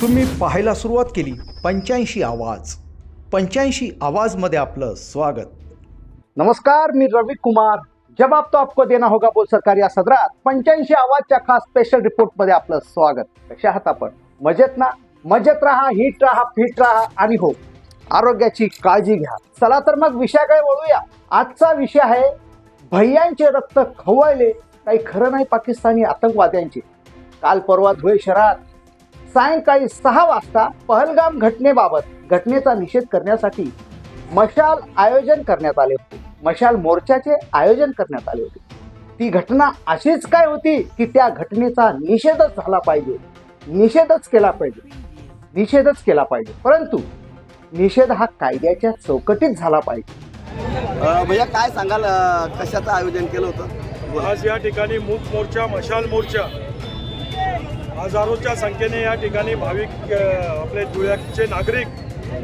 तुम्ही पाहायला सुरुवात केली. पंच्याऐंशी आवाज. पंच्याऐंशी आवाजमध्ये आपलं स्वागत. नमस्कार मी रवी कुमार. जब आप तो आपको देना होगा बोल सरकार या सदरात. पंच्याऐंशी आवाजच्या खास स्पेशल रिपोर्टमध्ये आपलं स्वागत. कशा आहात आपण? मजेत ना? मजेत राहा हिट राहा फिट राहा आणि हो आरोग्याची काळजी घ्या. चला तर मग विषयाकडे वळूया. आजचा विषय आहे भैयांचे रक्त खवळले. काही खरं नाही पाकिस्तानी आतंकवाद्यांचे. काल परवा धुळे शहरात सायंकाळी सहा वाजता पहलगाम घटनेबाबत घटनेचा निषेध करण्यासाठी मशाल आयोजन करण्यात आले होते. मशाल मोर्चाचे आयोजन करण्यात आले होते. ती घटना अशीच काय होती की त्या घटनेचा निषेधच झाला पाहिजे? निषेधच केला पाहिजे. निषेधच केला पाहिजे. परंतु निषेध हा कायद्याच्या चौकटीत झाला पाहिजे. भैया काय सांगाल कशाचं आयोजन केलं होतं. आज या ठिकाणी मूक मोर्चा मशाल मोर्चा हजारोच्या संख्येने या ठिकाणी भाविक आपले धुळ्याचे नागरिक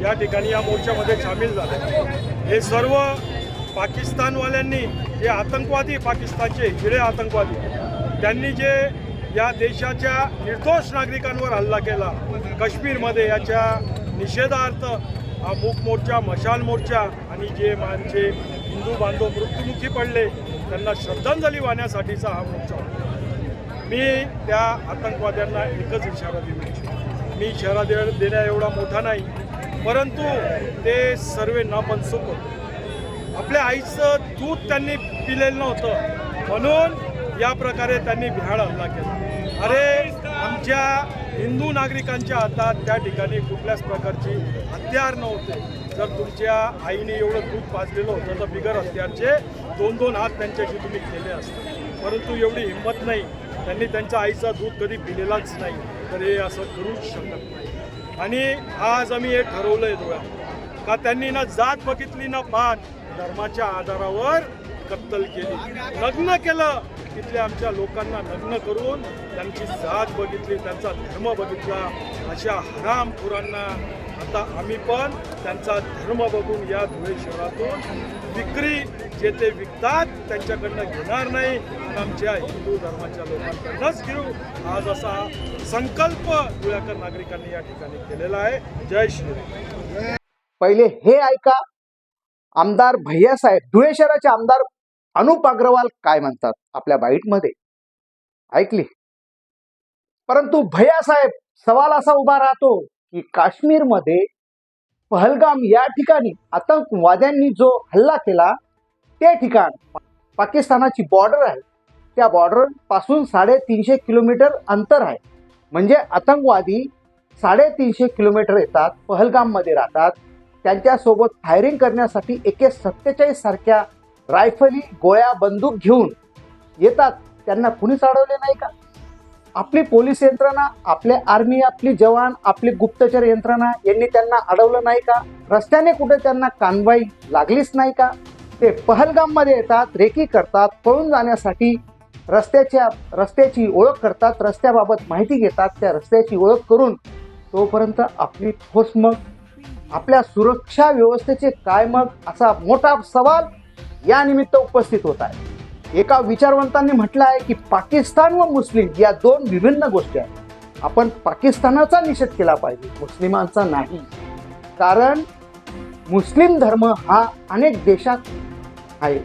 या ठिकाणी या मोर्चामध्ये सामील झाले. हे सर्व पाकिस्तानवाल्यांनी जे आतंकवादी पाकिस्तानचे हिरे आतंकवादी त्यांनी जे या देशाच्या निर्दोष नागरिकांवर हल्ला केला काश्मीरमध्ये याच्या निषेधार्थ हा मूक मोर्चा मशाल मोर्चा आणि जे मानचे हिंदू बांधव मृत्युमुखी पडले त्यांना श्रद्धांजली वाहण्यासाठीचा हा मोर्चा होता. मी त्या आतंकवाद्यांना एकच इशारा दिला मी इशारा दे देण्या एवढा मोठा नाही परंतु ते सर्व नापनसुक आपल्या आईचं दूध त्यांनी पिलेलं नव्हतं म्हणून या प्रकारे त्यांनी भ्याड हल्ला केला. अरे आमच्या हिंदू नागरिकांच्या हातात त्या ठिकाणी कुठल्याच प्रकारची हत्यार नव्हते. जर तुमच्या आईने एवढं दूध पाजलेलं होतं तर बिगर हत्यारचे दोन दोन हात त्यांच्याशी तुम्ही केले असते. परंतु एवढी हिंमत नाही. त्यांनी त्यांच्या आईचा दूध कधी पिलेलाच नाही. तर हे असं करूच शकत नाही. आणि आज आम्ही हे ठरवलं आहे डोळ्यात का त्यांनी ना जात बघितली ना पान धर्माच्या आधारावर कत्तल केली. लग्न केलं. तिथल्या आमच्या लोकांना लग्न करून त्यांची जात बघितली त्यांचा धर्म बघितला. अशा हराम खुरांना आता आम्ही पण त्यांचा धर्म बघून या धुळे शहरातून विक्री जे ते विकतात त्यांच्याकडनं घेणार नाही. आमच्या हिंदू धर्माच्या लोकांकडनंच घेऊ. आज असा संकल्प धुळ्याकर नागरिकांनी या ठिकाणी केलेला आहे. जय श्रीराम पहिले हे ऐका. आमदार भैयासाहेब धुळे शहराचे आमदार अनुप अग्रवाल काय म्हणतात? आपल्या बाईटमध्ये. ऐकली. परंतु भैयासाहेब सवाल असा उभा राहतो की काश्मीरमध्ये पहलगाम या ठिकाणी आतंकवाद्यांनी जो हल्ला केला ते ठिकाण पाकिस्तानाची बॉर्डर आहे. त्या बॉर्डरपासून साडेतीनशे किलोमीटर अंतर आहे. म्हणजे आतंकवादी साडेतीनशे किलोमीटर येतात पहलगाममध्ये राहतात. त्यांच्यासोबत फायरिंग करण्यासाठी एके सत्तेचाळीस सारख्या रायफली गोळ्या बंदूक घेऊन येतात. त्यांना कुणीच अडवले नाही का? आपली पोलीस यंत्रणा आपले आर्मी आपली जवान आपली गुप्तचर यंत्रणा यांनी त्यांना अडवलं नाही का? रस्त्याने कुठे त्यांना कानवाई लागलीच नाही का? ते पहलगाममध्ये येतात रेकी करतात पळून जाण्यासाठी रस्त्याच्या रस्त्याची ओळख करतात रस्त्याबाबत माहिती घेतात त्या रस्त्याची ओळख करून तोपर्यंत आपली ठोस मग आपल्या सुरक्षा व्यवस्थेचे काय मग? असा मोठा सवाल या निमित्त उपस्थित होत आहे. एका विचारवंतांनी म्हटलं आहे की पाकिस्तान व मुस्लिम या दोन विभिन्न गोष्टी आहेत. आपण पाकिस्तानाचा निषेध केला पाहिजे मुस्लिमांचा नाही. कारण मुस्लिम धर्म हा अनेक देशात आहे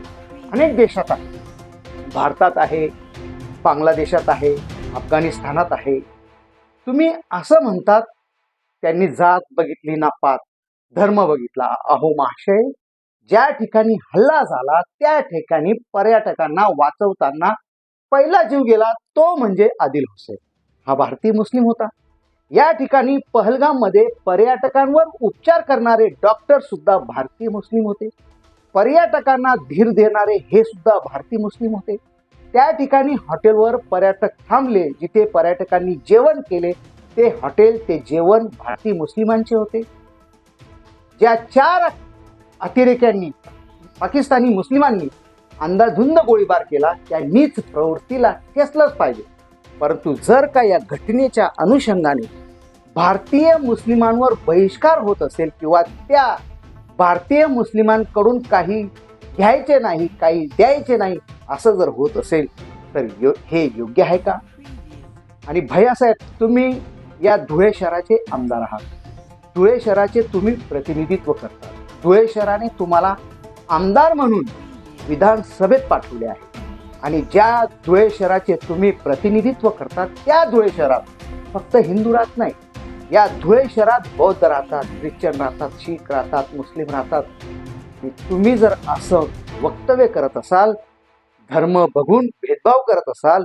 अनेक देशात आहे. भारतात आहे बांगलादेशात आहे अफगाणिस्तानात आहे. तुम्ही असं म्हणतात त्यांनी जात बघितली ना पात धर्म बघितला. अहो महाशय ज्या ठिकाणी हल्ला झाला त्या ठिकाणी पर्यटकांना वाचवताना पहिला जीव गेला तो म्हणजे आदिल हुसेन. हा भारतीय मुस्लिम होता. या ठिकाणी पहलगाममध्ये पर्यटकांवर उपचार करणारे डॉक्टर सुद्धा भारतीय मुस्लिम होते. पर्यटकांना धीर देणारे हे सुद्धा भारतीय मुस्लिम होते. त्या ठिकाणी हॉटेलवर पर्यटक थांबले जिथे पर्यटकांनी जेवण केले ते हॉटेल ते जेवण भारतीय मुस्लिमांचे होते. ज्या चार अतिरेक्यांनी पाकिस्तानी मुस्लिमांनी अंदाधुंद गोळीबार केला त्या नीच प्रवृत्तीला ठेचलंच पाहिजे. परंतु जर का या घटनेच्या अनुषंगाने भारतीय मुस्लिमांवर बहिष्कार होत असेल किंवा त्या भारतीय मुस्लिमांकडून काही घ्यायचे नाही काही द्यायचे नाही असं जर होत असेल तर यो हे योग्य आहे का? आणि भैयासाहेब तुम्ही या धुळे शहराचे आमदार आहात. धुळे शहराचे तुम्ही प्रतिनिधित्व करता. धुळे शहराने तुम्हाला आमदार म्हणून विधानसभेत पाठवले आहे. आणि ज्या धुळे शहराचे तुम्ही प्रतिनिधित्व करतात त्या धुळे शहरात फक्त हिंदू राहत नाही. या धुळे शहरात बौद्ध राहतात ख्रिश्चन राहतात शीख राहतात मुस्लिम राहतात. तुम्ही जर असं वक्तव्य करत असाल धर्म बघून भेदभाव करत असाल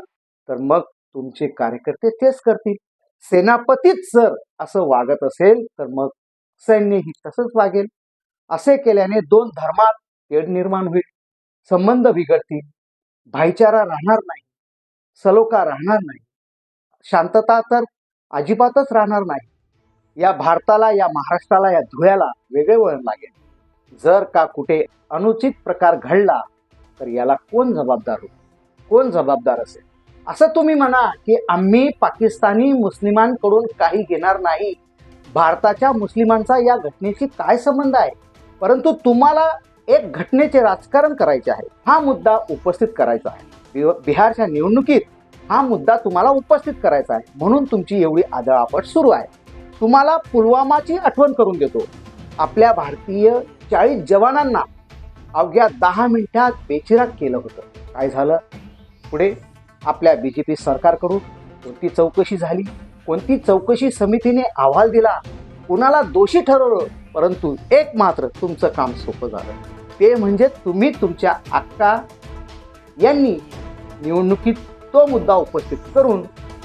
तर मग तुमचे कार्यकर्ते तेच करतील. सेनापतीच जर असं वागत असेल तर मग सैन्यही तसंच वागेल. असे केल्याने दोन धर्मात तेढ निर्माण होईल. संबंध बिघडतील. भाईचारा राहणार नाही. सलोखा राहणार नाही. शांतता तर अजिबातच राहणार नाही. या भारताला या महाराष्ट्राला या धुळ्याला वेगळे वळण लागेल. जर का कुठे अनुचित प्रकार घडला तर याला कोण जबाबदार हो कोण जबाबदार असेल? असं तुम्ही म्हणा की आम्ही पाकिस्तानी मुस्लिमांकडून काही घेणार नाही. भारताच्या मुस्लिमांचा या घटनेशी काय संबंध आहे? परंतु तुम्हाला एक घटनेचे राजकारण करायचे आहे. हा मुद्दा उपस्थित करायचा आहे. बिहारच्या निवडणुकीत हा मुद्दा तुम्हाला उपस्थित करायचा आहे. म्हणून तुमची एवढी आदळापट सुरू आहे. तुम्हाला पुलवामाची आठवण करून देतो. आपल्या भारतीय चाळीस जवानांना अवघ्या दहा मिनिटात बेचिराग केलं होतं. काय झालं? पुढे आपल्या बी जे पी सरकारकडून कोणती चौकशी झाली? कोणती चौकशी समितीने अहवाल दिला? कुणाला दोषी ठरवलं? परंतु एक मात्र तुमचं काम सोपं झालं. ते म्हणजे तुम्ही तुमच्या अक्का यांनी निवडणुकीत तो मुद्दा उपस्थित करून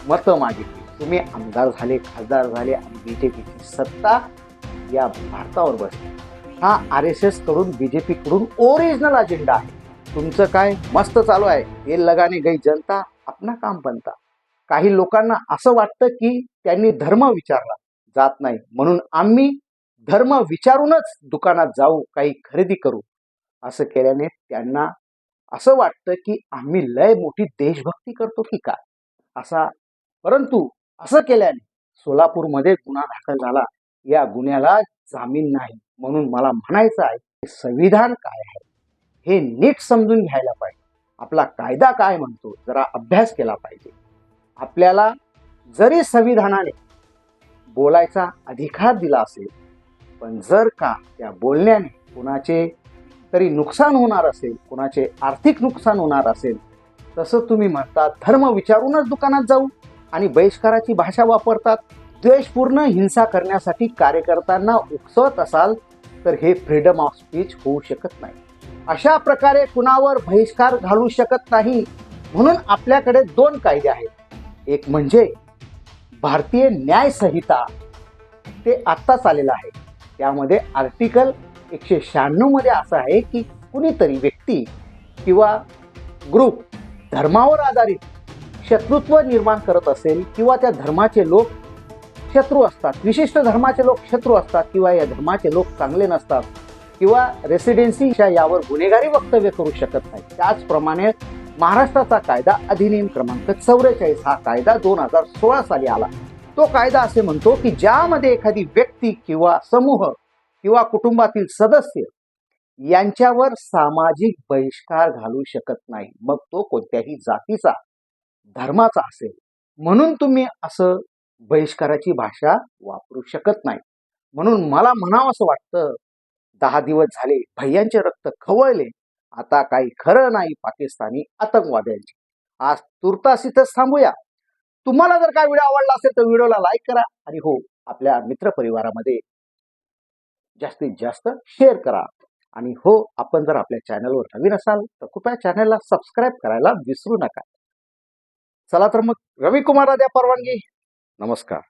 मतं मागितली. तुम्ही आमदार झाले खासदार झाले आणि बी जे पीची सत्ता या भारतावर बसली. हा R S एसकडून B J पीकडून original agenda आहे. तुमचं काय? मस्त चालू आहे. हे लगाने गई जनता आपला काम बनता. काही लोकांना असं वाटतं की त्यांनी धर्म विचारला. जात नाही. म्हणून आम्ही धर्म विचारूनच दुकानात जाऊ काही खरेदी करू असं केल्याने त्यांना असं वाटतं की आम्ही लय मोठी देशभक्ती करतो की काय? असा परंतु असं केल्याने सोलापूरमध्ये गुन्हा दाखल झाला. या गुन्ह्याला जामीन नाही म्हणून मला म्हणायचं आहे की संविधान काय आहे? हे नीट समजून घ्यायला पाहिजे. आपला कायदा काय म्हणतो जरा अभ्यास केला पाहिजे. आपल्याला जरी संविधानाने बोलायचा अधिकार दिला असेल पण जर का त्या बोलण्याने कुणाचे तरी नुकसान होणार असेल कुणाचे आर्थिक नुकसान होणार असेल तसं तुम्ही म्हणता धर्म विचारूनच दुकानात जाऊ आणि बहिष्काराची भाषा वापरतात द्वेषपूर्ण हिंसा करण्यासाठी कार्यकर्त्यांना उकसवत असाल तर हे फ्रीडम ऑफ स्पीच होऊ शकत नाही. अशा प्रकारे कुणावर बहिष्कार घालू शकत नाही म्हणून आपल्याकडे दोन कायदे आहेत. एक म्हणजे भारतीय न्याय संहिता ते आत्ताच आलेलं आहे. त्यामध्ये आर्टिकल एकशे शहाण्णवमध्ये असं आहे की कुणीतरी व्यक्ती किंवा ग्रुप धर्मावर आधारित शत्रुत्व निर्माण करत असेल किंवा त्या धर्माचे लोक शत्रू असतात विशिष्ट धर्माचे लोक शत्रू असतात किंवा या धर्माचे लोक चांगले नसतात किंवा रेसिडेन्सीच्या यावर गुन्हेगारी वक्तव्य करू शकत नाही. त्याचप्रमाणे महाराष्ट्राचा कायदा अधिनियम क्रमांक चौवेचाळीस हा कायदा दोन हजार सोळा साली आला. तो कायदा असे म्हणतो की ज्यामध्ये एखादी व्यक्ती किंवा समूह किंवा कुटुंबातील सदस्य यांच्यावर सामाजिक बहिष्कार घालू शकत नाही. मग तो कोणत्याही जातीचा धर्माचा असेल. म्हणून तुम्ही असं बहिष्काराची भाषा वापरू शकत नाही. म्हणून मला म्हणावं असं वाटतं दहा दिवस झाले भैयांचे रक्त खवळले आता काही खरं नाही पाकिस्तानी आतंकवाद्यांचे. आज तुर्तास इथंच थांबूया. तुम्हाला जर काय व्हिडिओ आवडला असेल तर व्हिडिओला लाईक करा आणि हो आपल्या मित्रपरिवारामध्ये जास्तीत जास्त शेअर करा. आणि हो आपण जर आपल्या चॅनलवर नवीन असाल तर कृपया चॅनलला सबस्क्राईब करायला विसरू नका. चला तर मग रविकुमार द्या परवानगी. नमस्कार.